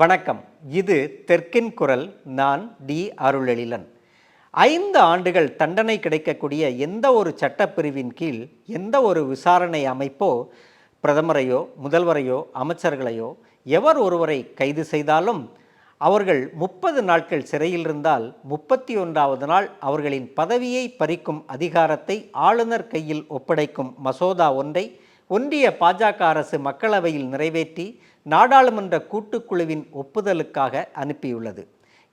வணக்கம். இது தெற்கின் குரல் நான் டி. அருளெழிலன். ஐந்து ஆண்டுகள் தண்டனை கிடைக்கக்கூடிய எந்த ஒரு சட்டப்பிரிவின் கீழ் எந்த ஒரு விசாரணை அமைப்போ பிரதமரையோ முதல்வரையோ அமைச்சர்களையோ எவர் ஒருவரை கைது செய்தாலும் அவர்கள் முப்பது நாட்கள் சிறையில் இருந்தால் முப்பத்தி ஒன்றாவது நாள் அவர்களின் பதவியை பறிக்கும் அதிகாரத்தை ஆளுநர் கையில் ஒப்படைக்கும் மசோதா ஒன்றை ஒன்றிய பாஜக அரசு மக்களவையில் நிறைவேற்றி நாடாளுமன்ற கூட்டுக்குழுவின் ஒப்புதலுக்காக அனுப்பியுள்ளது.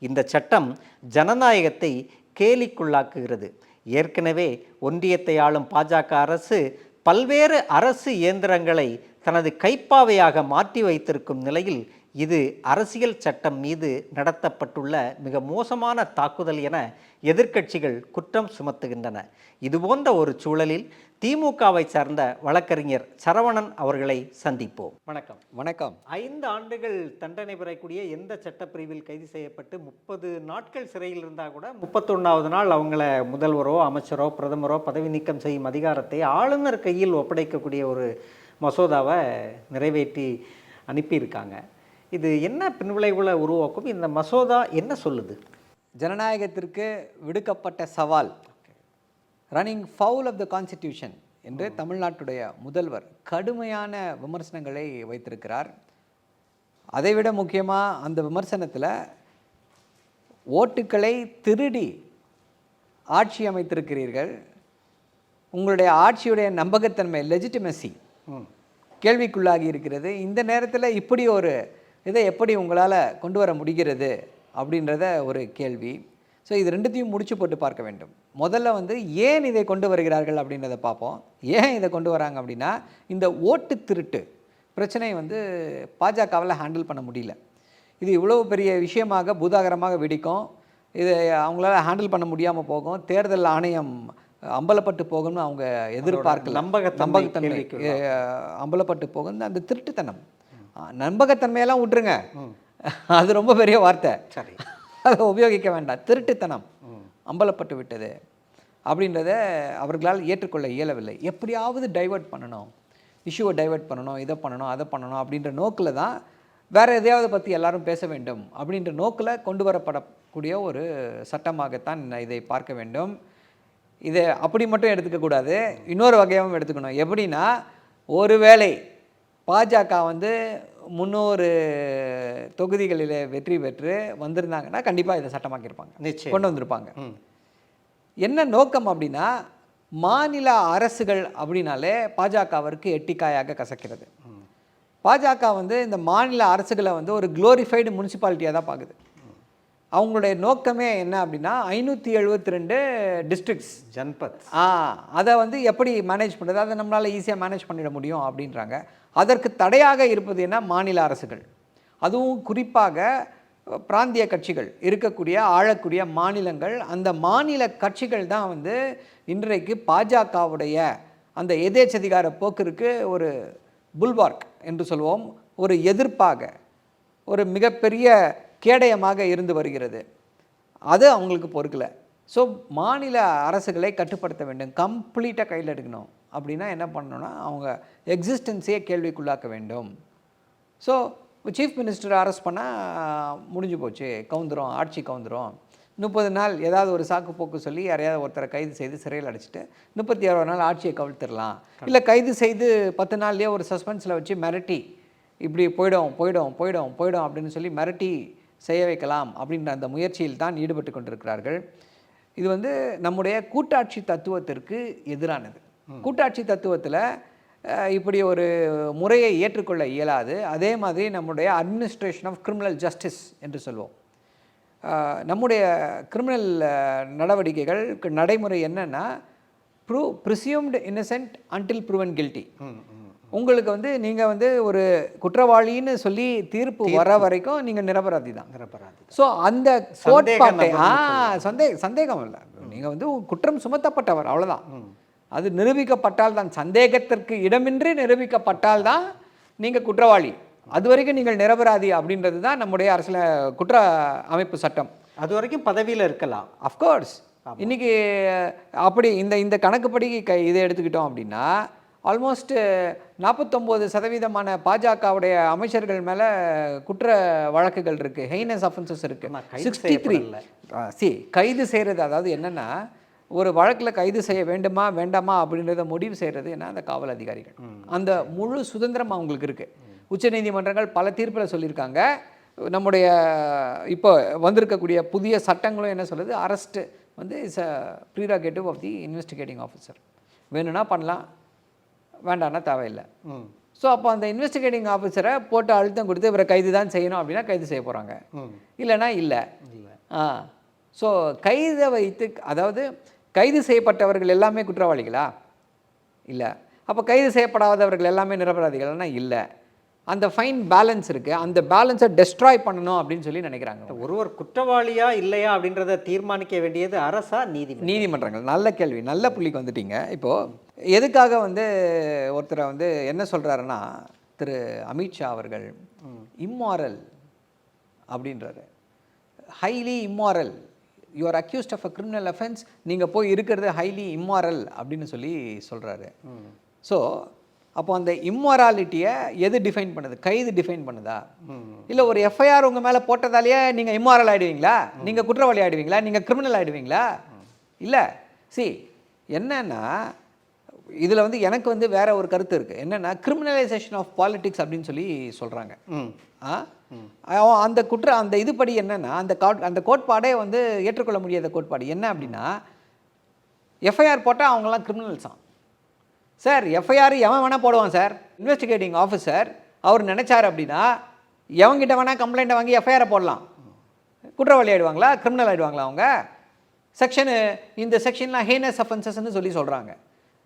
இந்த சட்டம் ஜனநாயகத்தை கேலிக்குள்ளாக்குகிறது. ஏற்கனவே ஒன்றியத்தை ஆளும் பாஜக அரசு பல்வேறு அரசு இயந்திரங்களை தனது கைப்பாவையாக மாற்றி வைத்திருக்கும் நிலையில் இது அரசியல் சட்டம் மீது நடத்தப்பட்டுள்ள மிக மோசமான தாக்குதல் என எதிர்க்கட்சிகள் குற்றம் சுமத்துகின்றன. இதுபோன்ற ஒரு சூழலில் திமுகவை சார்ந்த வழக்கறிஞர் சரவணன் அவர்களை சந்திப்போம். வணக்கம். வணக்கம். ஐந்து ஆண்டுகள் தண்டனை பெறக்கூடிய எந்த சட்டப்பிரிவில் கைது செய்யப்பட்டு முப்பது நாட்கள் சிறையில் இருந்தால் கூட முப்பத்தொன்னாவது நாள் அவங்கள முதல்வரோ அமைச்சரோ பிரதமரோ பதவி நீக்கம் செய்யும் அதிகாரத்தை ஆளுநர் கையில் ஒப்படைக்கக்கூடிய ஒரு மசோதாவை நிறைவேற்றி அனுப்பியிருக்காங்க. இது என்ன பின்விளைவுகளை உருவாக்கும்? இந்த மசோதா என்ன சொல்லுது? ஜனநாயகத்திற்கு விடுக்கப்பட்ட சவால். Running foul of the constitution என்று தமிழ்நாட்டுடைய முதல்வர் கடுமையான விமர்சனங்களை வைத்திருக்கிறார். அதைவிட முக்கியமாக அந்த விமர்சனத்தில் ஓட்டுக்களை திருடி ஆட்சி அமைத்திருக்கிறீர்கள். உங்களுடைய ஆட்சியுடைய நம்பகத்தன்மை லெஜிட்டிமசி கேள்விக்குள்ளாகி இருக்கிறது. இந்த நேரத்தில் இப்படி ஒரு இதை எப்படி உங்களால் கொண்டு வர முடிகிறது அப்படின்றத ஒரு கேள்வி. ஸோ இது ரெண்டுத்தையும் முடிச்சு போட்டு பார்க்க வேண்டும். முதல்ல வந்து ஏன் இதை கொண்டு வருகிறார்கள் அப்படின்றத பார்ப்போம். ஏன் இதை கொண்டு வராங்க அப்படின்னா இந்த ஓட்டு திருட்டு பிரச்சனை வந்து பாஜகவில் ஹேண்டில் பண்ண முடியல. இது இவ்வளோ பெரிய விஷயமாக பூதாகரமாக வெடிக்கும். இது அவங்களால ஹேண்டில் பண்ண முடியாமல் போகும். தேர்தல் ஆணையம் அம்பலப்பட்டு போகும்னு அவங்க எதிர்பார்க்கல. நம்பகத்தன்மை நம்பகத்தன்மை அம்பலப்பட்டு போகும் அந்த திருட்டுத்தனம். நம்பகத்தன்மையெல்லாம் விட்டுருங்க. அது ரொம்ப பெரிய வார்த்தை. சரி. அதை உபயோகிக்க வேண்டாம். திருட்டுத்தனம். அம்பலப்பட்டு விட்டது. அப்படின்றத அவர்களால் ஏற்றுக்கொள்ள இயலவில்லை. எப்படியாவது டைவர்ட் பண்ணணும். இஷ்யூவை டைவர்ட் பண்ணணும் இதை பண்ணணும் அதை பண்ணணும் அப்படின்ற நோக்கில் தான் வேறு எதையாவது பற்றி எல்லாரும் பேச வேண்டும் அப்படின்ற நோக்கில் கொண்டு வரப்படக்கூடிய ஒரு சட்டமாகத்தான் இதை பார்க்க வேண்டும். இதை அப்படி மட்டும் எடுத்துக்கக்கூடாது. இன்னொரு வகையாகவும் எடுத்துக்கணும். எப்படின்னா ஒருவேளை பாஜக வந்து முந்நூறு தொகுதிகளில் வெற்றி பெற்று வந்திருந்தாங்கன்னா கண்டிப்பாக இதை சட்டமாக்கியிருப்பாங்க. நிச்சயம். கொண்டு வந்திருப்பாங்க. என்ன நோக்கம் அப்படின்னா மாநில அரசுகள் அப்படின்னாலே பாஜகவிற்கு எட்டிக்காயாக கசக்கிறது. பாஜக வந்து இந்த மாநில அரசுகளை வந்து ஒரு குளோரிஃபைடு முனிசிபாலிட்டியாக தான் பார்க்குது. அவங்களுடைய நோக்கமே என்ன அப்படின்னா ஐநூற்றி எழுபத்தி ரெண்டு டிஸ்ட்ரிக்ட்ஸ் ஜன்பத் ஆ அதை வந்து எப்படி மேனேஜ் பண்ணுறது அதை நம்மளால் ஈஸியாக மேனேஜ் பண்ணிட முடியும் அப்படின்றாங்க. அதற்கு தடையாக இருப்பது என்ன? மாநில அரசுகள். அதுவும் குறிப்பாக பிராந்திய கட்சிகள். இருக்கக்கூடிய ஆளக்கூடிய மாநிலங்கள். அந்த மாநில கட்சிகள் தான் வந்து இன்றைக்கு பாஜகவுடைய அந்த எதேச்சதிகார போக்கிற்கு ஒரு புல்வார்க் என்று சொல்வோம். ஒரு எதிர்ப்பாக. ஒரு மிகப்பெரிய கேடயமாக இருந்து வருகிறது. அது அவங்களுக்கு பொறுக்கலை. ஸோ மாநில அரசுகளை கட்டுப்படுத்த வேண்டும். கம்ப்ளீட்டாக கையில் எடுக்கணும். அப்படின்னா என்ன பண்ணணும்னா அவங்க எக்ஸிஸ்டன்ஸையே கேள்விக்குள்ளாக்க வேண்டும். ஸோ சீஃப் மினிஸ்டர் அரெஸ்ட் பண்ணால் முடிஞ்சு போச்சு. கவுந்துரும் ஆட்சி கவுந்துரும். முப்பது நாள் ஏதாவது ஒரு சாக்கு போக்கு சொல்லி யாரையாவது ஒருத்தரை கைது செய்து சிறையில் அடைச்சிட்டு முப்பத்தி ஆறாவது நாள் ஆட்சியை கவிழ்த்திடலாம். இல்லை கைது செய்து பத்து நாள்லேயே ஒரு சஸ்பென்ஸில் வச்சு மிரட்டி இப்படி போயிடும் போயிடும் போயிடும் போயிடும் அப்படின்னு சொல்லி மிரட்டி செய்ய வைக்கலாம் அப்படின்ற அந்த முயற்சியில் தான் ஈடுபட்டு கொண்டிருக்கிறார்கள். இது வந்து நம்முடைய கூட்டாட்சி தத்துவத்திற்கு எதிரானது. கூட்டாட்சி தத்துவத்தில் இப்படி ஒரு முறையை ஏற்றுக்கொள்ள இயலாது. அதே மாதிரி நம்முடைய அட்மினிஸ்ட்ரேஷன் ஆஃப் கிரிமினல் ஜஸ்டிஸ் என்று சொல்வோம். நம்முடைய கிரிமினல் நடவடிக்கைகள் நடைமுறை என்னன்னா Bru presumed innocent until proven guilty உங்களுக்கு வந்து நீங்கள் வந்து ஒரு குற்றவாளின்னு சொல்லி தீர்ப்பு வர வரைக்கும் நீங்கள் நிரபராதி தான். நிரபராதி ஸோ அந்த கோட்பாட்டை ஆ சந்தே சந்தேகம் இல்லை. நீங்கள் வந்து குற்றம் சுமத்தப்பட்டவர் அவ்வளவுதான். அது நிரூபிக்கப்பட்டால் தான் சந்தேகத்திற்கு இடமின்றி நிரூபிக்கப்பட்டால் தான் நீங்கள் குற்றவாளி. அது வரைக்கும் நீங்கள் நிரபராதி அப்படின்றது தான் நம்முடைய அரசியல குற்ற அமைப்பு சட்டம். அது வரைக்கும் பதவியில் இருக்கலாம். அஃப்கோர்ஸ் இன்னைக்கு அப்படி இந்த இந்த கணக்குப்படி க இதை எடுத்துக்கிட்டோம் அப்படின்னா ஆல்மோஸ்ட் நாற்பத்தொம்போது சதவீதமான பாஜகவுடைய அமைச்சர்கள் மேலே குற்ற வழக்குகள் இருக்குது ஹெய்னஸ் அஃபென்சஸ் இருக்குது கைது சிக்ஸ்டி த்ரீ. சி கைது செய்கிறது அதாவது என்னென்னா ஒரு வழக்கில் கைது செய்ய வேண்டுமா வேண்டாமா அப்படின்றத முடிவு செய்கிறது என்ன? அந்த காவல் அதிகாரிகள். அந்த முழு சுதந்திரம் அவங்களுக்கு இருக்குது உச்சநீதிமன்றங்கள் பல தீர்ப்பில் சொல்லியிருக்காங்க. நம்முடைய இப்போ வந்திருக்கக்கூடிய புதிய சட்டங்களும் என்ன சொல்லுது? அரெஸ்ட் வந்து is a prerogative of the investigating officer வேணும்னா பண்ணலாம். வேண்டாம்னா தேவையில்லை. ஸோ அப்போ அந்த இன்வெஸ்டிகேட்டிங் ஆஃபீஸரை போட்டு அழுத்தம் கொடுத்து இவரை கைது தான் செய்யணும் அப்படின்னா கைது செய்ய போகிறாங்க ம். இல்லைன்னா இல்லை. ஆ. ஸோ கைதை வைத்து அதாவது கைது செய்யப்பட்டவர்கள் எல்லாமே குற்றவாளிகளா? இல்லை. அப்போ கைது செய்யப்படாதவர்கள் எல்லாமே நிரபராதிகள்னா இல்லை. அந்த ஃபைன் பேலன்ஸ் இருக்குது அந்த பேலன்ஸை டெஸ்ட்ராய் பண்ணணும் அப்படின்னு சொல்லி நினைக்கிறாங்க ஒருவர் குற்றவாளியா இல்லையா அப்படின்றத தீர்மானிக்க வேண்டியது அரசா நீதிமன்றம்? நீதிமன்றங்கள். நல்ல கேள்வி. நல்ல புள்ளிக்கு வந்துட்டீங்க. இப்போது எதுக்காக வந்து ஒருத்தரை வந்து என்ன சொல்கிறாருன்னா திரு அமித்ஷா அவர்கள் இம்மாரல் அப்படின்றாரு. Highly immoral you are accused of a criminal offence நீங்கள் போய் இருக்கிறது ஹைலி இம்மாரல் அப்படின்னு சொல்லி சொல்கிறாரு ஸோ அப்போ அந்த இம்மாராலிட்டியை எது டிஃபைன் பண்ணுது? கைது டிஃபைன் பண்ணுதா? இல்லை ஒரு எஃப்ஐஆர் உங்கள் மேலே போட்டதாலேயே நீங்கள் இம்மாரல் ஆயிடுவீங்களா? நீங்கள் குற்றவாளி ஆயிடுவீங்களா? நீங்கள் கிரிமினல் ஆயிடுவீங்களா? இல்லை. சி என்னன்னா இதில் வந்து எனக்கு வந்து வேற ஒரு கருத்து இருக்குது என்னென்னா கிரிமினலைசேஷன் ஆஃப் பாலிடிக்ஸ் அப்படின்னு சொல்லி சொல்கிறாங்க ம். ஆ? அவன் அந்த குற்ற அந்த இதுபடி என்னன்னா அந்த காட் அந்த கோட்பாடே வந்து ஏற்றுக்கொள்ள முடியாத கோட்பாடு. என்ன அப்படின்னா எஃப்ஐஆர் போட்டால் அவங்களாம் கிரிமினல்ஸாம் சார் எஃப்ஐஆர் எவன் வேணால் போடுவான் சார். இன்வெஸ்டிகேட்டிங் ஆஃபீஸர் அவர் நினைச்சார் அப்படின்னா எவங்கிட்ட வேணால் கம்ப்ளைண்ட்டை வாங்கி எஃப்ஐஆரை போடலாம். குற்றவாளி ஆயிடுவாங்களா? கிரிமினல் ஆயிடுவாங்களா அவங்க? செக்ஷனு இந்த செக்ஷன்லாம் ஹேனஸ் அஃபென்சஸ்ன்னு சொல்லி சொல்கிறாங்க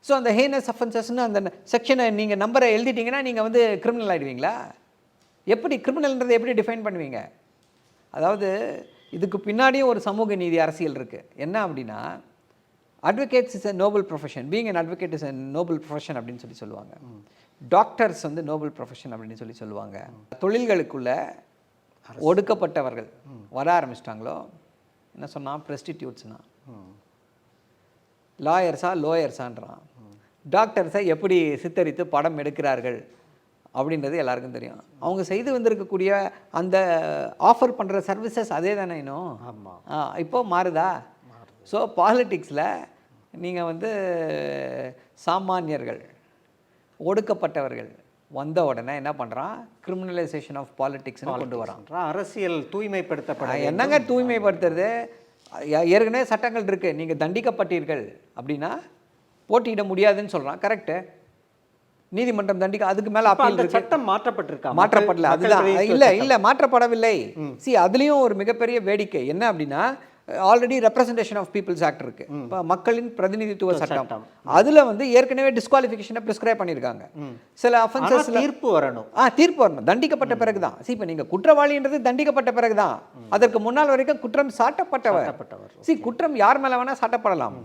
ஸோ அந்த ஹேனஸ் அஃபென்சஸ்னு அந்த செக்ஷனை நீங்கள் நம்பரை எழுதிட்டீங்கன்னா நீங்கள் வந்து கிரிமினல் ஆயிடுவீங்களா? எப்படி கிரிமினல்ன்றதை எப்படி டிஃபைன் பண்ணுவீங்க? அதாவது இதுக்கு பின்னாடியும் ஒரு சமூக நீதி அரசியல் இருக்குது என்ன அப்படின்னா advocates is a noble profession being an advocate is a noble profession அப்படின்னு சொல்லி சொல்லுவாங்க. டாக்டர்ஸ் வந்து நோபல் ப்ரொஃபஷன் அப்படின்னு சொல்லி சொல்லுவாங்க. தொழில்களுக்குள்ள ஒடுக்கப்பட்டவர்கள் வர ஆரம்பிச்சிட்டாங்களோ? என்ன சொன்னான்? ப்ரெஸ்டிடியூட்ஸ்னா லாயர்ஸா லோயர்ஸான்றான் டாக்டர்ஸை எப்படி சித்தரித்து படம் எடுக்கிறார்கள் அப்படின்றது எல்லாருக்கும் தெரியும். அவங்க செய்து வந்திருக்கக்கூடிய அந்த ஆஃபர் பண்ணுற சர்வீசஸ் அதே தானே இன்னும்? ஆமா. ஆ இப்போ மாறுதா? ஸோ பாலிட்டிக்ஸில் நீங்கள் வந்து சாமானியர்கள் ஒடுக்கப்பட்டவர்கள் வந்த உடனே என்ன பண்ணுறான் கிரிமினலைசேஷன் ஆஃப் பாலிட்டிக்ஸ்னு கொண்டு வரான். அரசியல் தூய்மைப்படுத்தப்பட என்னங்க தூய்மைப்படுத்துறது? ஏற்கனவே சட்டங்கள் இருக்குது நீங்கள் தண்டிக்கப்பட்டீர்கள் அப்படின்னா போட்டியிட முடியாதுன்னு சொல்கிறான் கரெக்டு நீதிமன்றம் தண்டிக்க அதுக்கு மேலே அப்ப அப்பீல் சட்டம் மாற்றப்பட்டிருக்கா? மாற்றப்படல. அதுதான். இல்ல. இல்ல மாற்றப்படவில்லை. சி அதுலயும் ஒரு மிகப்பெரிய வேடிக்கை. என்ன அப்படின்னா already representation of people's act இருக்கு. இப்போ மக்களின் பிரதிநிதித்துவ சட்டம். அதுல வந்து ஏற்கனவே டிஸ்குவாலிஃபிகேஷனை ப்ரிஸ்கிரைப் பண்ணியிருக்காங்க. சில ஆனா அஃபென்சஸ்ல தீர்ப்பு வரணும். ஆ தீர்ப்பு வரணும். தண்டிக்கப்பட்ட பிறகுதான். சி இப்போ நீங்க குற்றவாளின்றது தண்டிக்கப்பட்ட பிறகுதான். அதற்கு முன்னால் வரைக்கும் குற்றம் சாட்டப்பட்டவர். சாட்டப்பட்டவர். சி குற்றம் யார் மேல வேணா சாட்டப்படலாம்.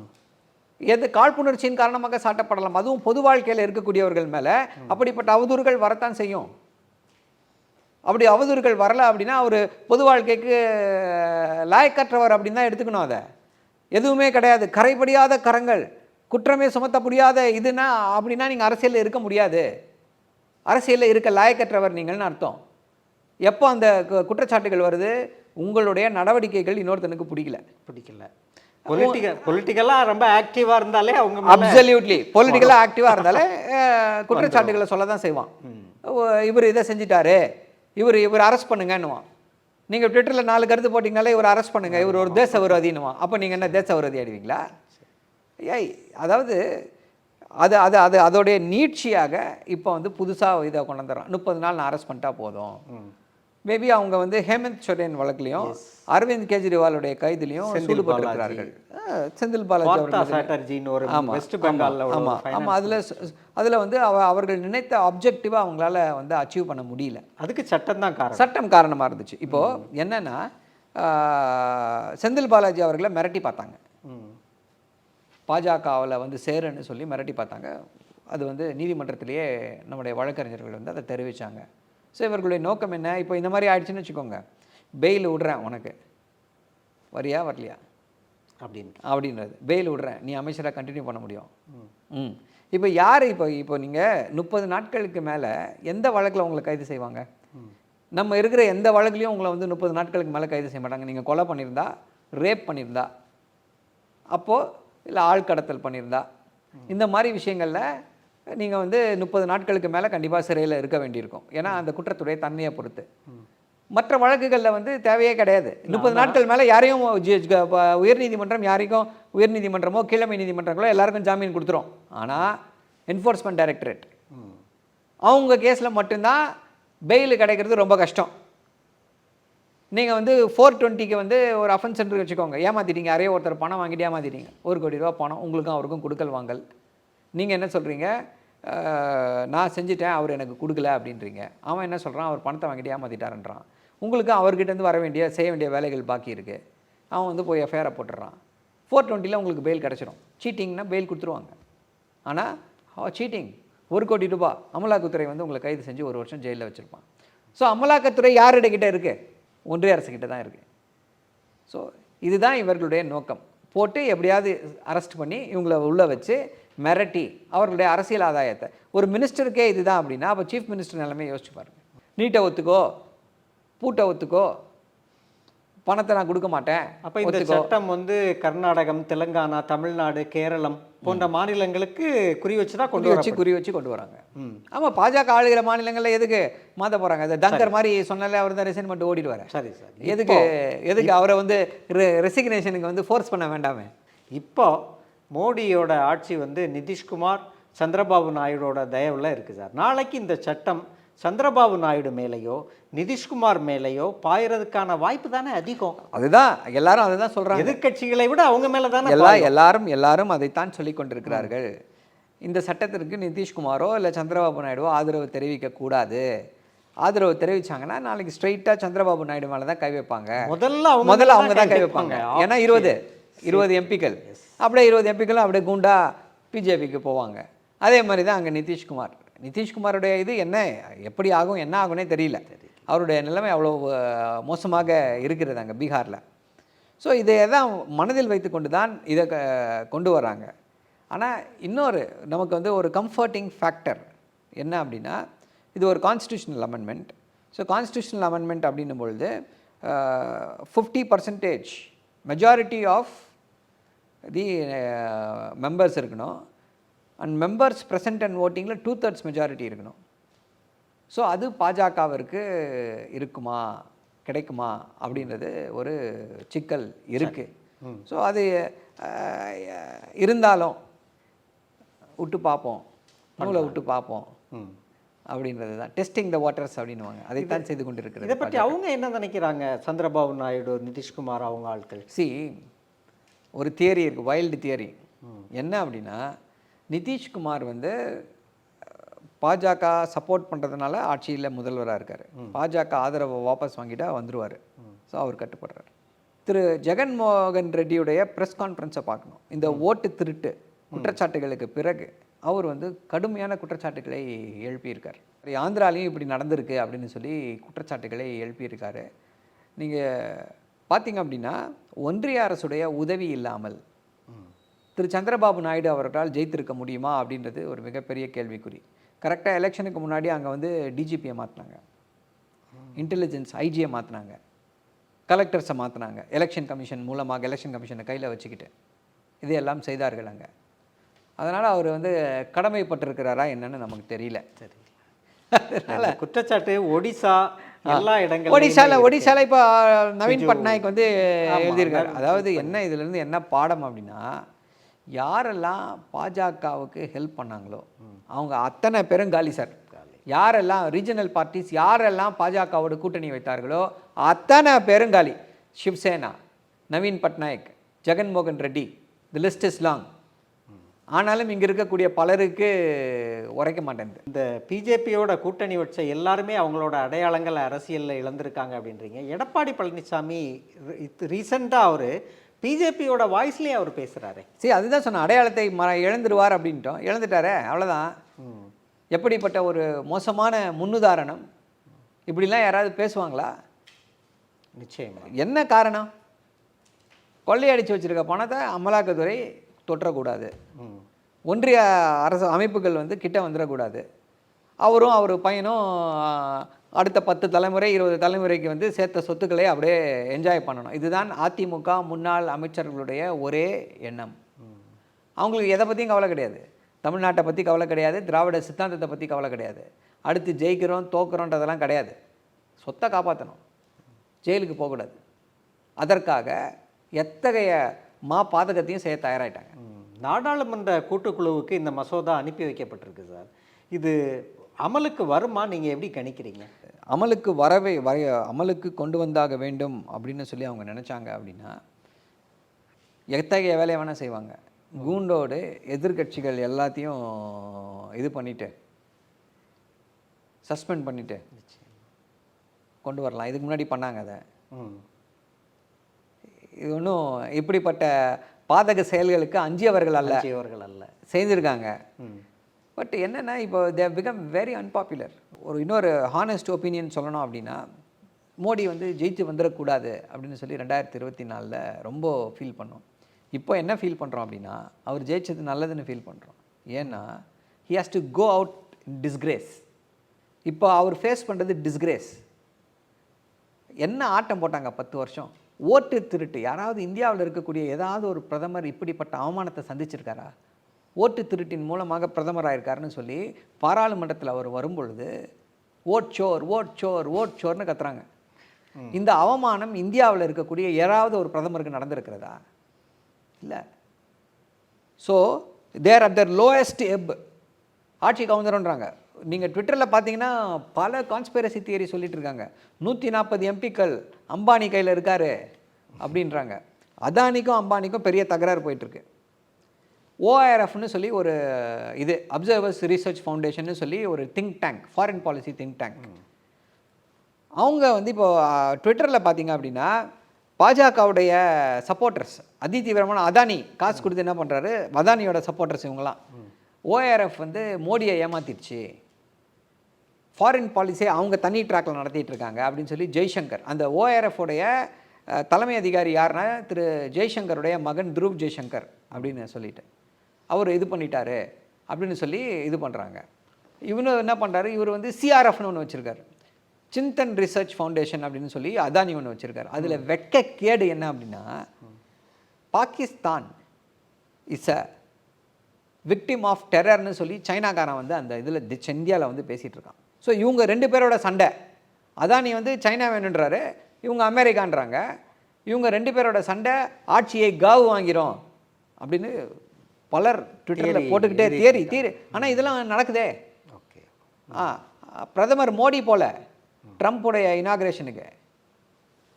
எது காழ்ப்புணர்ச்சியின் காரணமாக சாட்டப்படலாம். அதுவும் பொது வாழ்க்கையில இருக்கக்கூடியவர்கள் மேல. அப்படிப்பட்ட அவதூறுகள் வரத்தான் செய்யும். அப்படி அவதூறுகள் வரல அப்படின்னா அவர் பொது வாழ்க்கைக்கு லாயக்கற்றவர் அப்படின்னு தான் எடுத்துக்கணும் அதை. எதுவுமே கிடையாது. கரைபடியாத கரங்கள் குற்றமே சுமத்த முடியாத இதுனா அப்படின்னா நீங்கள் அரசியலில் இருக்க முடியாது. அரசியலில் இருக்க லாயக்கற்றவர் நீங்கள்னு அர்த்தம். எப்போ அந்த குற்றச்சாட்டுகள் வருது? உங்களுடைய நடவடிக்கைகள் இன்னொருத்தனுக்கு பிடிக்கல. பிடிக்கல. பொலிட்டிக்கல் பொலிட்டிக்கலா ரொம்ப ஆக்டிவா இருந்தாலே அவங்க அப்சல்யூட்லி பொலிட்டிக்கலாக ஆக்டிவாக இருந்தாலே குற்றச்சாட்டுகளை சொல்ல தான் செய்வான் இவர் இதை செஞ்சிட்டாரு. இவர் இவர் அரெஸ்ட் பண்ணுங்கன்னுவான். நீங்கள் ட்விட்டரில் நாலு கருத்து போட்டிங்கனாலே இவர் அரெஸ்ட் பண்ணுங்க. இவர் ஒரு தேச விரோதின்னுவான் அப்போ நீங்கள் என்ன தேச விரோதி ஆயிடுவீங்களா? ஏய் அதாவது அது அது அது அதோடைய நீட்சியாக இப்போ வந்து புதுசாக இதை கொண்டு வந்துடுறான். முப்பது நாள் நான் அரெஸ்ட் பண்ணிட்டா போதும். மேபி அவங்க வந்து ஹேமந்த் சோரன் வழக்குலையும் அரவிந்த் கெஜ்ரிவாலுடைய கைதுலையும் சூடுபட்டிருக்கிறார்கள் செந்தில் பாலாஜி பார்த்தா அவர்கள் சாட்டர்ஜின்னு ஒரு ஆமா, வெஸ்ட் பெங்கால்ல ஆமா, ஒரு ஆமா finance- ஆமா அதுல அதுல வந்து அவ அவர்கள் நினைத்த அப்ஜெக்டிவா அவங்களால வந்து அச்சீவ் பண்ண முடியல. அதுக்கு சட்டம் தான் காரணம். சட்டம் காரணமா இருந்துச்சு. இப்போ என்னன்னா செந்தில் பாலாஜி அவர்களை மிரட்டி பார்த்தாங்க. பாஜகவில் வந்து சேருன்னு சொல்லி மிரட்டி பார்த்தாங்க. அது வந்து நீதிமன்றத்திலேயே நம்முடைய வழக்கறிஞர்கள் வந்து அதை தெரிவிச்சாங்க. ஸோ இவர்களுடைய நோக்கம் என்ன? இப்போ இந்த மாதிரி ஆயிடுச்சுன்னு வச்சுக்கோங்க. பெயில் விடுறேன் உனக்கு. வரியா வரலையா? அப்படின்னு. அப்படின்றது. பெயில் விடுறேன். நீ அமைச்சராக கண்டினியூ பண்ண முடியும். ம். இப்போ யார் இப்போ இப்போ நீங்கள் முப்பது நாட்களுக்கு மேலே எந்த வழக்கில் உங்களை கைது செய்வாங்க? நம்ம இருக்கிற எந்த வழக்குலையும் உங்களை வந்து முப்பது நாட்களுக்கு மேலே கைது செய்ய மாட்டாங்க. நீங்கள் கொலை பண்ணியிருந்தா ரேப் பண்ணியிருந்தா அப்போது இல்லை ஆள் கடத்தல் பண்ணியிருந்தா. இந்த மாதிரி விஷயங்களில் நீங்கள் வந்து முப்பது நாட்களுக்கு மேலே கண்டிப்பாக சிறையில் இருக்க வேண்டியிருக்கும். ஏன்னா அந்த குற்றத்துடைய தன்மையை பொறுத்து. மற்ற வழக்குகளில் வந்து தேவையே கிடையாது. முப்பது நாட்கள் மேலே யாரையும் உயர்நீதிமன்றம் யாருக்கும் உயர்நீதிமன்றமோ கீழமை நீதிமன்றங்களோ எல்லாருக்கும் ஜாமீன் கொடுத்துரும். ஆனால் என்ஃபோர்ஸ்மெண்ட் டைரக்டரேட் அவங்க கேஸில் மட்டும்தான் பெயில் கிடைக்கிறது ரொம்ப கஷ்டம். நீங்கள் வந்து ஃபோர் டுவெண்ட்டிக்கு வந்து ஒரு அஃபென்ஸ் சென்டர் வச்சுக்கோங்க. ஏமாத்திட்டீங்க. யாரையோ ஒருத்தர் பணம் வாங்கிட்டு ஏமாத்திட்டீங்க. ஒரு கோடி ரூபா பணம் உங்களுக்கும் அவருக்கும் கொடுக்கல் வாங்கல். நீங்கள் என்ன சொல்கிறீங்க நான் செஞ்சுட்டேன் அவர் எனக்கு கொடுக்கல அப்படின்றீங்க. அவன் என்ன சொல்கிறான் அவர் பணத்தை வாங்கிட்டு ஏமாத்திட்டாருன்றான். உங்களுக்கு அவர்கிட்டேருந்து வர வேண்டிய செய்ய வேண்டிய வேலைகள் பாக்கி இருக்குது அவன் வந்து போய் எஃப்ஐஆரை போட்டுடுறான் ஃபோர் டுவெண்ட்டியில் உங்களுக்கு பெயில் கிடச்சிரும். சீட்டிங்னா பெயில் கொடுத்துருவாங்க. ஆனால் சீட்டிங் ஒரு கோடி ரூபாய் அமலாக்கத்துறை வந்து உங்களை கைது செஞ்சு ஒரு வருஷம் ஜெயிலில் வச்சுருப்பான். ஸோ அமலாக்கத்துறை யாருடைய இருக்குது ஒன்றிய அரசுக்கிட்ட தான் இருக்குது ஸோ இதுதான் இவர்களுடைய நோக்கம். போட்டு எப்படியாவது அரெஸ்ட் பண்ணி இவங்களை உள்ளே வச்சு மிரட்டி அவர்களுடைய அரசியல் ஆதாயத்தை. ஒரு மினிஸ்டருக்கே இதுதான் அப்படின்னா அப்போ சீஃப் மினிஸ்டர் நிலைமை யோசிச்சு பாருங்க. நீட்டை ஒத்துக்கோ பூட்டை ஒத்துக்கோ பணத்தை நான் கொடுக்க மாட்டேன் அப்ப இந்த சட்டம் வந்து கர்நாடகம் தெலுங்கானா தமிழ்நாடு கேரளம் போன்ற மாநிலங்களுக்கு குறி வச்சு தான் கொண்டு வச்சு. குறி வச்சு கொண்டு வராங்க. ம். ஆமா பாஜக ஆளுகிற மாநிலங்கள்ல எதுக்கு மாத்த போறாங்க? இந்த தங்கர் மாதிரி சொன்னாலே அவர் தான் ரிசைன் பண்ணிட்டு ஓடிடுவாரு. சரி சார். எதுக்கு எதுக்கு அவரை வந்து ரெசிக்னேஷனுக்கு வந்து ஃபோர்ஸ் பண்ண வேண்டாமே? இப்போ மோடியோட ஆட்சி வந்து நிதிஷ்குமார் சந்திரபாபு நாயுடோட தயவுல இருக்கு சார். நாளைக்கு இந்த சட்டம் சந்திரபாபு நாயுடு மேலேயோ நிதிஷ்குமார் மேலேயோ பாயறதுக்கான வாய்ப்பு தானே அதிகம்? அதுதான் எல்லாரும் அதுதான் சொல்றாங்க. எதிர்க்கட்சிகளை விட அவங்க மேல தானே எல்லா எல்லாரும் எல்லாரும் அதைத்தான் சொல்லிக் கொண்டிருக்கிறார்கள். இந்த சட்டத்திற்கு நிதிஷ்குமாரோ இல்லை சந்திரபாபு நாயுடுவோ ஆதரவு தெரிவிக்க கூடாது. ஆதரவு தெரிவிச்சாங்கன்னா நாளைக்கு ஸ்ட்ரைட்டாக சந்திரபாபு நாயுடு மேலே தான் கை வைப்பாங்க. முதல்ல அவங்க முதல்ல அவங்க தான் கை வைப்பாங்க. ஏன்னா இருபது இருபது எம்பிக்கள். அப்படியே இருபது எம்பிக்களும் அப்படியே குண்டா பிஜேபிக்கு போவாங்க. அதே மாதிரி தான் அங்கே நிதிஷ்குமார். நிதிஷ்குமாருடைய இது என்ன எப்படி ஆகும் என்ன ஆகும்னே தெரியல. அவருடைய நிலைமை அவ்வளோ மோசமாக இருக்கிறது அங்கே பீகாரில். ஸோ இதை தான் மனதில் வைத்துக்கொண்டு தான் இதை க- கொண்டு வராங்க ஆனால் இன்னொரு நமக்கு வந்து ஒரு கம்ஃபர்ட்டிங் ஃபேக்டர் என்ன அப்படின்னா இது ஒரு constitutional amendment so constitutional amendment அப்படின்னும் பொழுது fifty percentage majority of the members இருக்கணும். அண்ட் மெம்பர்ஸ் present அண்ட் ஓட்டிங்கில் டூ தேர்ட்ஸ் மெஜாரிட்டி இருக்கணும். ஸோ அது பாஜகவிற்கு இருக்குமா? கிடைக்குமா? அப்படின்றது ஒரு சிக்கல் இருக்குது ஸோ அது இருந்தாலும் விட்டு பார்ப்போம். நூலை விட்டு பார்ப்போம். அப்படின்றது தான். டெஸ்டிங் த வாட்டர்ஸ் அப்படின்னுவாங்க. அதைத்தான் செய்து கொண்டிருக்கிறது இதை பற்றி அவங்க என்ன நினைக்கிறாங்க? சந்திரபாபு நாயுடு நிதிஷ்குமார் அவங்க ஆட்கள்? சி ஒரு தியரி இருக்குது வைல்டு தியரி என்ன அப்படின்னா நிதிஷ்குமார் வந்து பாஜக சப்போர்ட் பண்ணுறதுனால ஆட்சியில் முதல்வராக இருக்கார். பாஜக ஆதரவை வாபஸ் வாங்கிட்டா வந்துருவார். ஸோ அவர் கட்டுப்படுறார். திரு ஜெகன்மோகன் ரெட்டியுடைய ப்ரெஸ் கான்ஃபரன்ஸை பார்க்கணும். இந்த ஓட்டு திருட்டு குற்றச்சாட்டுகளுக்கு பிறகு அவர் வந்து கடுமையான குற்றச்சாட்டுகளை எழுப்பியிருக்கார். ஆந்திராலையும் இப்படி நடந்திருக்கு அப்படின்னு சொல்லி குற்றச்சாட்டுகளை எழுப்பியிருக்காரு. நீங்கள் பார்த்தீங்க அப்படின்னா ஒன்றிய அரசுடைய உதவி இல்லாமல் திரு சந்திரபாபு நாயுடு அவர்களால் ஜெயித்திருக்க முடியுமா அப்படின்றது ஒரு மிகப்பெரிய கேள்விக்குறி. கரெக்டாக எலெக்ஷனுக்கு முன்னாடி அங்கே வந்து டிஜிபியை மாற்றினாங்க இன்டெலிஜென்ஸ் ஐஜியை மாற்றினாங்க கலெக்டர்ஸை மாற்றினாங்க எலெக்ஷன் கமிஷன் மூலமாக எலெக்ஷன் கமிஷனை கையில் வச்சுக்கிட்டு. இதையெல்லாம் செய்தார்கள் அங்கே. அதனால் அவர் வந்து கடமைப்பட்டிருக்கிறாரா என்னன்னு நமக்கு தெரியல. சரி அந்த குற்றச்சாட்டு ஒடிசா ஒடிசால ஒடிசால இப்போ நவீன் பட்நாயக் வந்து எழுதியிருக்காரு. அதாவது என்ன இதுலேருந்து என்ன பாடம் அப்படின்னா யாரெல்லாம் பாஜகவுக்கு ஹெல்ப் பண்ணாங்களோ அவங்க அத்தனை பேரும் காலி சார். யாரெல்லாம் ரீஜனல் பார்ட்டிஸ் யாரெல்லாம் பாஜகவோட கூட்டணி வைத்தார்களோ அத்தனை பேரும் காலி. Shiv Sena Naveen Patnaik Jaganmohan Reddy the list is long ஆனாலும் இங்கே இருக்கக்கூடிய பலருக்கு உரைக்க மாட்டேங்குது இந்த பிஜேபியோட கூட்டணி வச்ச எல்லாருமே அவங்களோட அடையாளங்களை அரசியலில் இழந்திருக்காங்க அப்படின்றீங்க. எடப்பாடி பழனிசாமி ரீசெண்டாக அவர் பிஜேபியோட வாய்ஸ்லேயே அவர் பேசுகிறாரு சரி அதுதான் சொன்னேன். அடையாளத்தை ம இழந்துருவார் அப்படின்ட்டோம். இழந்துட்டாரே அவ்வளோதான் எப்படிப்பட்ட ஒரு மோசமான முன்னுதாரணம்? இப்படிலாம் யாராவது பேசுவாங்களா? நிச்சயமா. என்ன காரணம்? கொள்ளையடிச்சு வச்சிருக்க பணத்தை அமலாக்கத்துறை தொற்றக்கூடாது. ஒன்றிய அரசு அமைப்புகள் வந்து கிட்ட வந்துடக்கூடாது அவரும் அவர் பையனும் அடுத்த பத்து தலைமுறை இருபது தலைமுறைக்கு வந்து சேர்த்த சொத்துக்களை அப்படியே என்ஜாய் பண்ணணும். இதுதான் அதிமுக முன்னாள் அமைச்சர்களுடைய ஒரே எண்ணம். அவங்களுக்கு எதை பற்றியும் கவலை கிடையாது. தமிழ்நாட்டை பற்றி கவலை கிடையாது. திராவிட சித்தாந்தத்தை பற்றி கவலை கிடையாது. அடுத்து ஜெயிக்கிறோம் தோக்குறோன்றதெல்லாம் கிடையாது. சொத்தை காப்பாற்றணும் ஜெயிலுக்கு போகக்கூடாது. அதற்காக எத்தகைய மா பாதகத்தையும் செய்ய தயாராயிட்டாங்க. ம். நாடாளுமன்ற கூட்டுக்குழுவுக்கு இந்த மசோதா அனுப்பி வைக்கப்பட்டிருக்கு சார். இது அமலுக்கு வருமா? நீங்கள் எப்படி கணிக்கிறீங்க? அமலுக்கு வரவே வர அமலுக்கு கொண்டு வந்தாக வேண்டும் அப்படின்னு சொல்லி அவங்க நினச்சாங்க அப்படின்னா எத்தகைய வேலையை வேணால் செய்வாங்க. கூண்டோடு எதிர்க்கட்சிகள் எல்லாத்தையும் இது பண்ணிட்டு சஸ்பெண்ட் பண்ணிட்டு கொண்டு வரலாம். இதுக்கு முன்னாடி பண்ணாங்க அதை. ம் இது ஒன்றும் இப்படிப்பட்ட பாதக செயல்களுக்கு அஞ்சியவர்கள் அல்ல. அஞ்சியவர்கள் அல்ல. செய்திருக்காங்க பட் என்னென்னா இப்போ தே பிகம் வெரி அன்பாப்புலர் ஒரு இன்னொரு ஹானஸ்ட் ஒப்பீனியன் சொல்லணும் அப்படின்னா மோடி வந்து ஜெயிச்சு வந்துடக்கூடாது அப்படின்னு சொல்லி ரெண்டாயிரத்தி இருபத்தி நாலில் ரொம்ப ஃபீல் பண்ணோம். இப்போ என்ன ஃபீல் பண்ணுறோம் அப்படின்னா அவர் ஜெயிச்சது நல்லதுன்னு ஃபீல் பண்ணுறோம் ஏன்னா he has to go out disgrace இப்போ அவர் ஃபேஸ் பண்ணுறது டிஸ்கிரேஸ் என்ன ஆட்டம் போட்டாங்க பத்து வருஷம்? ஓட்டு திருட்டு. யாராவது இந்தியாவில் இருக்கக்கூடிய ஏதாவது ஒரு பிரதமர் இப்படிப்பட்ட அவமானத்தை சந்திச்சிருக்காரா? ஓட்டு திருட்டின் மூலமாக பிரதமர் ஆயிருக்காருன்னு சொல்லி பாராளுமன்றத்தில் அவர் வரும்பொழுது ஓட் சோர் ஓட் சோர் ஓட் சோர்னு கத்துறாங்க. இந்த அவமானம் இந்தியாவில் இருக்கக்கூடிய யாராவது ஒரு பிரதமருக்கு நடந்திருக்கிறதா? இல்லை. So they're at their lowest ebb ஆட்சி கவுந்தரன்றாங்க. நீங்கள் ட்விட்டரில் பார்த்தீங்கன்னா பல கான்ஸ்பிரசி தியரி சொல்லிட்டு இருக்காங்க. நூற்றி நாற்பது எம்பிக்கள் அம்பானி கையில் இருக்காரு அப்படின்றாங்க. அதானிக்கும் அம்பானிக்கும் பெரிய தகராறு போயிட்டுருக்கு. ஓஆர்எஃப்னு சொல்லி ஒரு இது அப்சர்வர்ஸ் ரிசர்ச் ஃபவுண்டேஷன் சொல்லி ஒரு think tank foreign policy think tank அவங்க வந்து இப்போ ட்விட்டரில் பார்த்தீங்க அப்படின்னா பாஜகவுடைய சப்போர்ட்டர்ஸ் அதி தீவிரமான அதானி காசு கொடுத்து என்ன பண்ணுறாரு அதானியோட சப்போர்ட்டர்ஸ் இவங்களாம் ஓஆர்எஃப் வந்து மோடியை ஏமாத்திடுச்சு. ஃபாரின் பாலிசியை அவங்க தனி ட்ராக்கில் நடத்திட்டு இருக்காங்க அப்படின்னு சொல்லி ஜெய்சங்கர் அந்த ORF உடைய தலைமை அதிகாரி யாருன்னா திரு ஜெய்சங்கருடைய மகன் துருவ் ஜெய்சங்கர் அப்படின்னு சொல்லிட்டு. அவர் இது பண்ணிட்டாரு அப்படின்னு சொல்லி இது பண்ணுறாங்க இவனு என்ன பண்ணுறாரு இவர் வந்து சிஆர்எஃப்னு ஒன்று வச்சுருக்காரு. சிந்தன் ரிசர்ச் ஃபவுண்டேஷன் அப்படின்னு சொல்லி அதானி ஒன்று வச்சுருக்காரு. அதில் வெட்க கேடு என்ன அப்படின்னா Pakistan is a victim of டெரர்னு சொல்லி சைனாக்காரன் வந்து அந்த இதில் இந்தியாவில் வந்து பேசிகிட்டு இருக்கான். ஸோ இவங்க ரெண்டு பேரோட சண்டை. அதானி வந்து சைனா வேணுன்றாரு. இவங்க அமெரிக்கான்றாங்க. இவங்க ரெண்டு பேரோட சண்டை ஆட்சியை காவு வாங்கிறோம் அப்படின்னு பலர் ட்விட்டரில் போட்டுக்கிட்டே தேரி தீரி ஆனால் இதெல்லாம் நடக்குதே. ஓகே. ஆ பிரதமர் மோடி போல ட்ரம்ப்புடைய இனாகிரேஷனுக்கு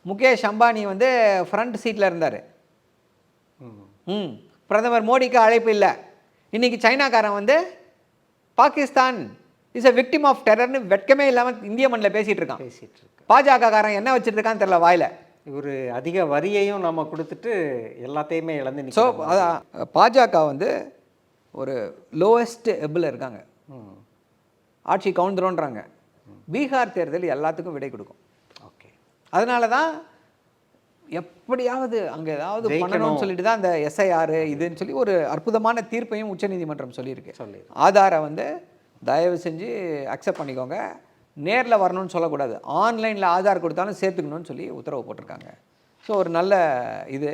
முகேஷ் அம்பானி வந்து ஃப்ரண்ட் சீட்டில் இருந்தார். ம் பிரதமர் மோடிக்கு அழைப்பு இல்லை. இன்னைக்கு சைனாக்காரன் வந்து Pakistan. Is a victim of டெரர்னு வெட்கமே இல்லாமல் இந்திய மண்ணில் பேசிகிட்டு இருக்கான். பேசிட்டு இருக்கு பாஜக காரன் என்ன வச்சுட்டு இருக்கான்னு தெரியல வாயில. இவர் அதிக வரியையும் நம்ம கொடுத்துட்டு எல்லாத்தையுமே இழந்து ஸோ அதான் பாஜக வந்து ஒரு லோவஸ்ட் எப்பில் இருக்காங்க. ஆட்சி கவுந்துரோன்றாங்க பீகார் தேர்தல் எல்லாத்துக்கும் விடை கொடுக்கும். ஓகே. அதனால தான் எப்படியாவது அங்கே ஏதாவது. பண்ணணும்னு சொல்லிட்டு தான் அந்த எஸ்ஐஆர் இதுன்னு சொல்லி ஒரு அற்புதமான தீர்ப்பையும் உச்சநீதிமன்றம் சொல்லியிருக்கு. சொல்லி ஆதாரை வந்து தயவு செஞ்சு அக்செப்ட் பண்ணிக்கோங்க. நேரில் வரணும்னு சொல்லக்கூடாது. ஆன்லைனில் ஆதார் கொடுத்தாலும் சேர்த்துக்கணும்னு சொல்லி உத்தரவு போட்டிருக்காங்க. ஸோ ஒரு நல்ல இது.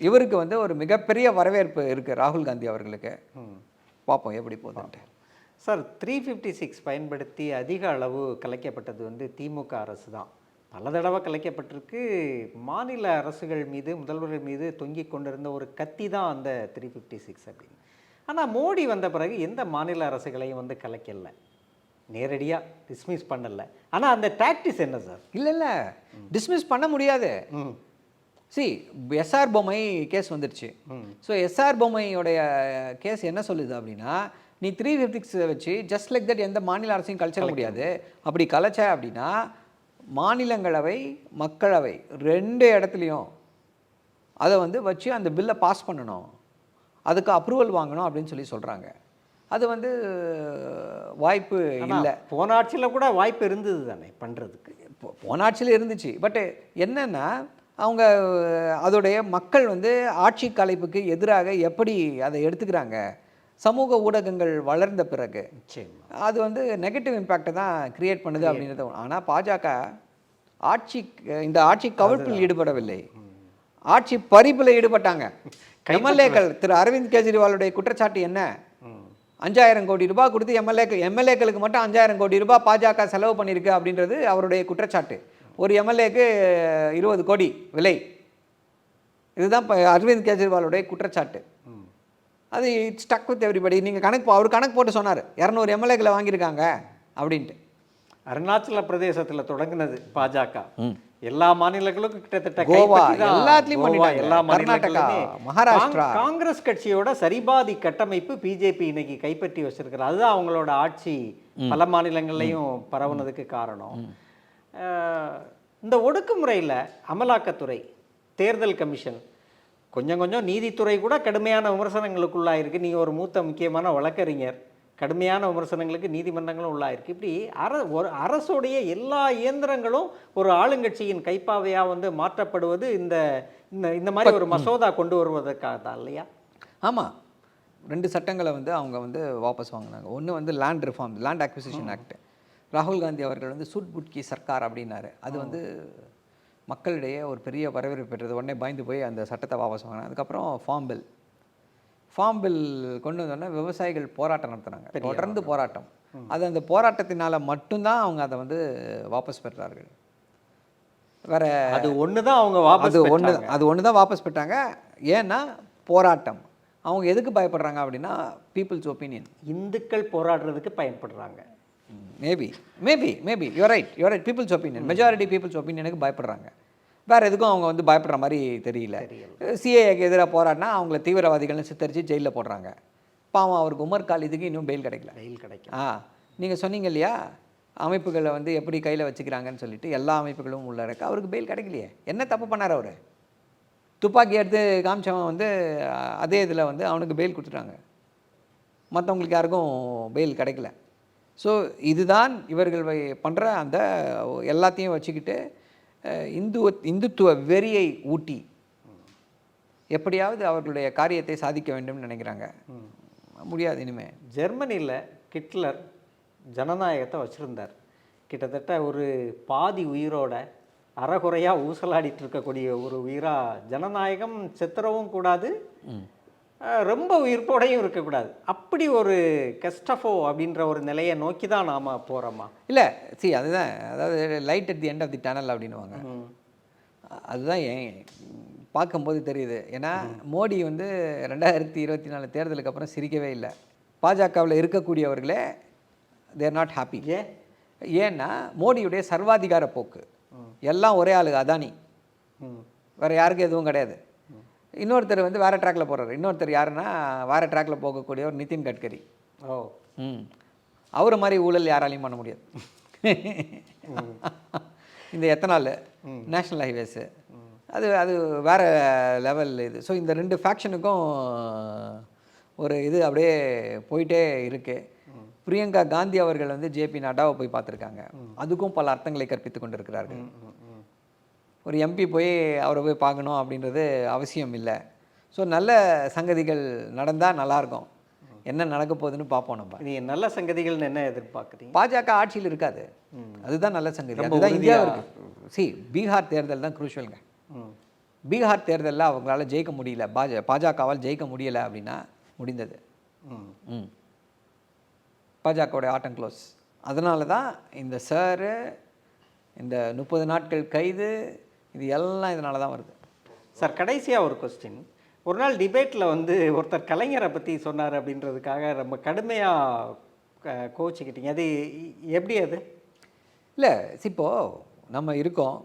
இவருக்கு வந்து ஒரு மிகப்பெரிய வரவேற்பு இருக்குது ராகுல் காந்தி அவர்களுக்கு. ம். பார்ப்போம் எப்படி போகுதுன்ட்டு. சார் த்ரீ ஃபிஃப்டி சிக்ஸ் பயன்படுத்தி அதிக அளவு கலைக்கப்பட்டது வந்து திமுக அரசு தான். பல தடவை கலைக்கப்பட்டிருக்கு. மாநில அரசுகள் மீது முதல்வர்கள் மீது தொங்கிக் கொண்டிருந்த ஒரு கத்தி தான் அந்த த்ரீ ஃபிஃப்டி சிக்ஸ் அப்படின்னு. ஆனால் மோடி வந்த பிறகு எந்த மாநில அரசுகளையும் வந்து கலைக்கல. நேரடியாக டிஸ்மிஸ் பண்ணல. ஆனால் அந்த டாக்டிஸ் என்ன சார் இல்லை இல்லை. டிஸ்மிஸ் பண்ண முடியாது. சி எஸ்ஆர் பொம்மை கேஸ் வந்துருச்சு. ம். ஸோ எஸ்ஆர் பொம்மையோடைய கேஸ் என்ன சொல்லுது அப்படின்னா நீ த்ரீ ஃபிஃப்டிக்ஸ் வச்சு ஜஸ்ட் லைக் தட் எந்த மாநில அரசையும் கலைச்சிட முடியாது. அப்படி கலைச்ச அப்படின்னா மாநிலங்களவை மக்களவை ரெண்டு இடத்துலையும் அதை வந்து வச்சு அந்த பில்லை பாஸ் பண்ணணும். அதுக்கு அப்ரூவல் வாங்கணும் அப்படின்னு சொல்லி சொல்கிறாங்க அது வந்து வாய்ப்பு இல்லை. போன ஆட்சியில் கூட வாய்ப்பு இருந்தது தானே பண்ணுறதுக்கு போன ஆட்சியில் இருந்துச்சு. பட்டு என்னன்னா அவங்க அதோடைய மக்கள் வந்து ஆட்சி கலைப்புக்கு எதிராக எப்படி அதை எடுத்துக்கிறாங்க? சமூக ஊடகங்கள் வளர்ந்த பிறகு. அது வந்து நெகட்டிவ் இம்பேக்டை தான் கிரியேட் பண்ணுது அப்படின்றது. ஆனால் பாஜக ஆட்சி இந்த ஆட்சி கவிழ்ப்பில் ஈடுபடவில்லை. ஆட்சி பறிப்பில் ஈடுபட்டாங்க. எம்எல்ஏக்கள் திரு அரவிந்த் கெஜ்ரிவாலுடைய குற்றச்சாட்டு என்ன? ம். அஞ்சாயிரம் கோடி ரூபாய் கொடுத்து எம்எல்ஏக்கு எம்எல்ஏக்களுக்கு மட்டும் அஞ்சாயிரம் கோடி ரூபாய் பாஜக செலவு பண்ணியிருக்கு அப்படின்றது அவருடைய குற்றச்சாட்டு. ஒரு எம்எல்ஏக்கு இருபது கோடி விலை. இதுதான் இப்போ அரவிந்த் கெஜ்ரிவாலுடைய குற்றச்சாட்டு. ம். அது ஸ்டக் வித் எவ்ரிபடி நீங்கள் கணக்கு அவர் கணக்கு போட்டு சொன்னார். இரநூறு எம்எல்ஏக்களை வாங்கியிருக்காங்க அப்படின்ட்டு. அருணாச்சல பிரதேசத்துல தொடங்குனது பாஜக. எல்லா மாநிலங்களுக்கும் கிட்டத்தட்ட கோவா, எல்லாத்துலயும். எல்லா கர்நாடகா, மகாராஷ்டிரா. காங்- காங்கிரஸ் கட்சியோட சரிபாதி கட்டமைப்பு பிஜேபி இன்னைக்கு கைப்பற்றி வச்சிருக்கிறது. அதுதான் அவங்களோட ஆட்சி பல மாநிலங்கள்லையும் பரவுனதுக்கு காரணம். இந்த ஒடுக்குமுறையில் அமலாக்கத்துறை தேர்தல் கமிஷன் கொஞ்சம் கொஞ்சம் நீதித்துறை கூட கடுமையான விமர்சனங்களுக்குள்ளாயிருக்கு. நீங்கள் ஒரு மூத்த முக்கியமான வழக்கறிஞர். கடுமையான விமர்சனங்களுக்கு நீதிமன்றங்களும் உள்ளாயிருக்கு. இப்படி அர ஒரு அரசுடைய எல்லா இயந்திரங்களும் ஒரு ஆளுங்கட்சியின் கைப்பாவையாக வந்து மாற்றப்படுவது இந்த இந்த மாதிரி ஒரு மசோதா கொண்டு வருவதற்காக தான் இல்லையா? ஆமாம் ரெண்டு சட்டங்களை வந்து அவங்க வந்து வாபஸ் வாங்கினாங்க. ஒன்று வந்து land reform land acquisition act ராகுல் காந்தி அவர்கள் வந்து சூட் புட்கி சர்க்கார் அப்படின்னாரு. அது வந்து மக்களிடையே ஒரு பெரிய வரவேற்பு பெற்றது. உடனே பயந்து போய் அந்த சட்டத்தை வாபஸ் வாங்கினாங்க. அதுக்கப்புறம் ஃபார்ம் பில் ஃபார்ம் பில் கொண்டு வந்தோடனே விவசாயிகள் போராட்டம் நடத்துனாங்க. தொடர்ந்து போராட்டம். அது அந்த போராட்டத்தினால மட்டும்தான் அவங்க அதை வந்து வாபஸ் பெற்றார்கள். வேற அது ஒன்று தான் அவங்க வாபஸ் அது ஒன்று. அது ஒன்று தான் வாபஸ் பெற்றாங்க. ஏன்னா போராட்டம். அவங்க எதுக்கு பயப்படுறாங்க அப்படின்னா பீப்புள்ஸ் ஒப்பீனியன் இந்துக்கள் போராடுறதுக்கு பயன்படுறாங்க. Maybe maybe maybe you right you right people's opinion majority people's ஒப்பீனியனுக்கு பயப்படுறாங்க. வேறு எதுக்கும் அவங்க வந்து பயப்படுற மாதிரி தெரியல. சிஏஏக்கு எதிராக போராடினா அவங்கள தீவிரவாதிகள்னு சித்தரித்து ஜெயிலில் போடுறாங்க. பாவம் அவருக்கு உமர் காலிதுக்கு இன்னும் பெயில் கிடைக்கல. வெயில் கிடைக்கும் ஆ நீங்கள் சொன்னீங்க இல்லையா? அமைப்புகளை வந்து எப்படி கையில் வச்சுக்கிறாங்கன்னு சொல்லிட்டு எல்லா அமைப்புகளும் உள்ள இருக்கு அவருக்கு பெயில் கிடைக்கலையே. என்ன தப்பு பண்ணார் அவர்? துப்பாக்கி எடுத்து காமிச்சவன் வந்து அதே இதில் வந்து அவனுக்கு பெயில் கொடுத்துட்டாங்க. மற்றவங்களுக்கு யாருக்கும் பெயில் கிடைக்கல. ஸோ இதுதான் இவர்கள் பண்ணுற அந்த எல்லாத்தையும் வச்சுக்கிட்டு இந்துவ இந்துத்துவ வெறியை ஊட்டி எப்படியாவது அவர்களுடைய காரியத்தை சாதிக்க வேண்டும்னு நினைக்கிறாங்க. முடியாது இனிமே. ஜெர்மனியில் ஹிட்லர் ஜனநாயகத்தை வச்சுருந்தார். கிட்டத்தட்ட ஒரு பாதி உயிரோட அறகுறையாக ஊசலாடிட்டு இருக்கக்கூடிய ஒரு உயிரா ஜனநாயகம் செத்துறவும் கூடாது. ரொம்ப உயிர்ப்போடையும் இருக்கக்கூடாது. அப்படி ஒரு கெஸ்டஃபோ அப்படின்ற ஒரு நிலையை நோக்கி தான் நாம் போகிறோமா இல்லை சி அதுதான். அதாவது light at the end of the tunnel அப்படின்னுவாங்க. அதுதான் ஏன் பார்க்கும்போது தெரியுது. ஏன்னா மோடி வந்து ரெண்டாயிரத்தி இருபத்தி நாலு தேர்தலுக்கு அப்புறம் சிரிக்கவே இல்லை. பாஜகவில் இருக்கக்கூடியவர்களே தேர் நாட் ஹாப்பி ஏன்? ஏன்னா மோடியுடைய சர்வாதிகார போக்கு. எல்லாம் ஒரே ஆளு அதானி. ம். வேறு யாருக்கும் எதுவும் கிடையாது. இன்னொருத்தர் வந்து வேறு ட்ராக்ல போகிறார் இன்னொருத்தர் யாருன்னா வேறு ட்ராக்ல போகக்கூடியவர் நிதின் கட்கரி. ஓ. ம். அவரை மாதிரி ஊழல் யாராலையும் பண்ண முடியாது. இந்த எத்தனால் நேஷ்னல் ஹைவேஸு அது அது வேற லெவல் இது. ஸோ இந்த ரெண்டு ஃபேக்ஷனுக்கும் ஒரு இது அப்படியே போயிட்டே இருக்கு. பிரியங்கா காந்தி அவர்கள் வந்து ஜேபி நட்டாவை போய் பார்த்துருக்காங்க. அதுக்கும் பல அர்த்தங்களை கற்பித்து கொண்டிருக்கிறார்கள். ஒரு எம்பி போய் அவரை போய் பார்க்கணும் அப்படின்றது அவசியம் இல்லை. ஸோ நல்ல சங்கதிகள் நடந்தால் நல்லாயிருக்கும் என்ன நடக்க போகுதுன்னு பார்ப்போம் நம்ம. இது நல்ல சங்கதிகள்னு என்ன எதிர்பார்க்குறீங்க? பாஜக ஆட்சியில் இருக்காது. அதுதான் நல்ல சங்கதி. அதுதான் இந்தியா சி பீகார் தேர்தல் தான் குரூஷியலுங்க பீகார் தேர்தலில் அவங்களால ஜெயிக்க முடியல. பாஜ பாஜகவால் ஜெயிக்க முடியல அப்படின்னா முடிந்தது. ம். ம். பாஜகவுடைய ஆட்டம் க்ளோஸ் அதனால தான் இந்த சாரு இந்த முப்பது நாட்கள் கைது இது எல்லாம் இதனால தான் வருது. சார் கடைசியாக ஒரு கொஸ்டின் ஒரு நாள் டிபேட்டில் வந்து ஒருத்தர் கலைஞரை பற்றி சொன்னார் அப்படின்றதுக்காக ரொம்ப கடுமையாக கோச்சிக்கிட்டீங்க அது எப்படி அது? இல்லை இப்போ நம்ம இருக்கோம்.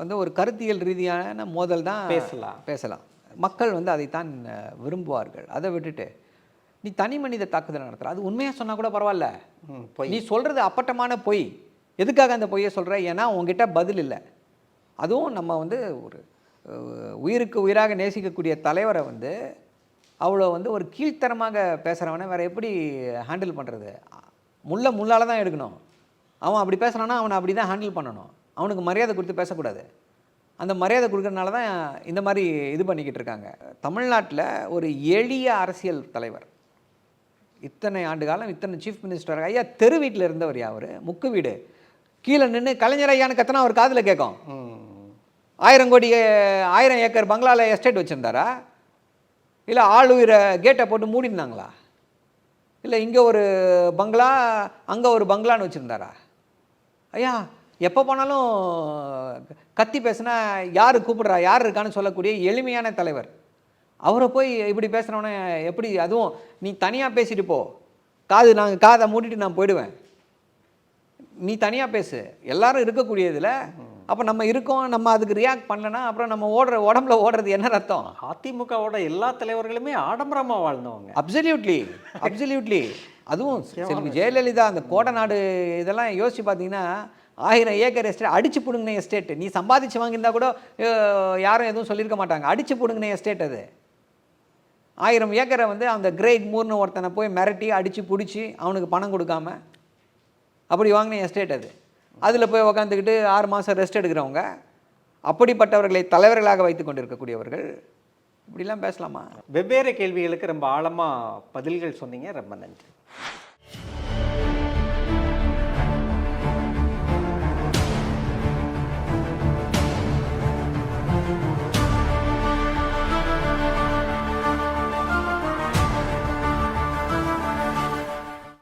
வந்து ஒரு கருத்தியல் ரீதியான மோதல் தான் பேசலாம். பேசலாம். மக்கள் வந்து அதைத்தான் விரும்புவார்கள். அதை விட்டுட்டு நீ தனி மனித தாக்குதல் நடத்துற. அது உண்மையாக சொன்னால் கூட பரவாயில்ல. ம் பொய். நீ சொல்கிறது அப்பட்டமான பொய். எதுக்காக அந்த பொய்யை சொல்கிற ஏன்னா உங்ககிட்ட பதில் இல்லை. அதுவும் நம்ம வந்து ஒரு உயிருக்கு உயிராக நேசிக்கக்கூடிய தலைவரை வந்து அவ்வளோ வந்து ஒரு கீழ்த்தரமாக பேசுகிறவனை வேறு எப்படி ஹேண்டில் பண்ணுறது முள்ள முள்ளால் தான் எடுக்கணும். அவன் அப்படி பேசுகிறான்னா அவனை அப்படி தான் ஹேண்டில் பண்ணணும். அவனுக்கு மரியாதை கொடுத்து பேசக்கூடாது. அந்த மரியாதை கொடுக்குறதுனால தான் இந்த மாதிரி இது பண்ணிக்கிட்டு இருக்காங்க. தமிழ்நாட்டில் ஒரு எளிய அரசியல் தலைவர். இத்தனை ஆண்டு காலம் இத்தனை சீஃப் மினிஸ்டர் ஐயா தெரு வீட்டில் இருந்தவர் அவர் முக்கு வீடு. கீழே நின்று கலைஞர் ஐயான்னு கத்தனா அவர் காதில் கேட்கும். ஆயிரம் கோடி ஆயிரம் ஏக்கர் பங்களாவில் எஸ்டேட் வச்சுருந்தாரா? இல்லை ஆள் உயிரை கேட்டை போட்டு மூடிருந்தாங்களா இல்லை இங்கே ஒரு பங்களா அங்கே ஒரு பங்களான்னு வச்சுருந்தாரா? ஐயா எப்போ போனாலும் கத்தி பேசுனா யார் கூப்பிடுறா யார் இருக்கான்னு சொல்லக்கூடிய எளிமையான தலைவர். அவரை போய் இப்படி பேசுகிறவனே எப்படி அதுவும் நீ தனியாக பேசிட்டு போ. காது நாங்கள் காதை மூடிட்டு நான் போயிடுவேன். நீ தனியாக பேசு. எல்லாரும் இருக்கக்கூடியதில் அப்போ நம்ம இருக்கோம் நம்ம அதுக்கு ரியாக்ட் பண்ணலன்னா அப்புறம் நம்ம ஓடுற உடம்புல ஓடுறது என்ன அர்த்தம்? அதிமுகவோட எல்லா தலைவர்களுமே ஆடம்பரமா வாழ்ந்தவங்க. அப்சல்யூட்லி அப்சல்யூட்லி அதுவும் செல்வி ஜெயலலிதா அந்த கோடநாடு இதெல்லாம் யோசிச்சு பார்த்தீங்கன்னா ஆயிரம் ஏக்கர் எஸ்டேட் அடிச்சு பிடுங்கின எஸ்டேட் நீ சம்பாதிச்சு வாங்கியிருந்தா கூட யாரும் எதுவும் சொல்லியிருக்க மாட்டாங்க. அடிச்சு பிடுங்கின எஸ்டேட் அது. ஆயிரம் ஏக்கரை வந்து அந்த கிரேட் மூர்னு ஒருத்தனை போய் மிரட்டி அடித்து பிடிச்சி அவனுக்கு பணம் கொடுக்காம அப்படி வாங்கின எஸ்டேட் அது. அதில் போய் உக்காந்துக்கிட்டு ஆறு மாதம் ரெஸ்ட் எடுக்கிறவங்க அப்படிப்பட்டவர்களை தலைவர்களாக வைத்து கொண்டிருக்கக்கூடியவர்கள் இப்படிலாம் பேசலாமா? வெவ்வேறு கேள்விகளுக்கு ரொம்ப ஆழமாக பதில்கள் சொன்னீங்க. ரொம்ப நன்றி.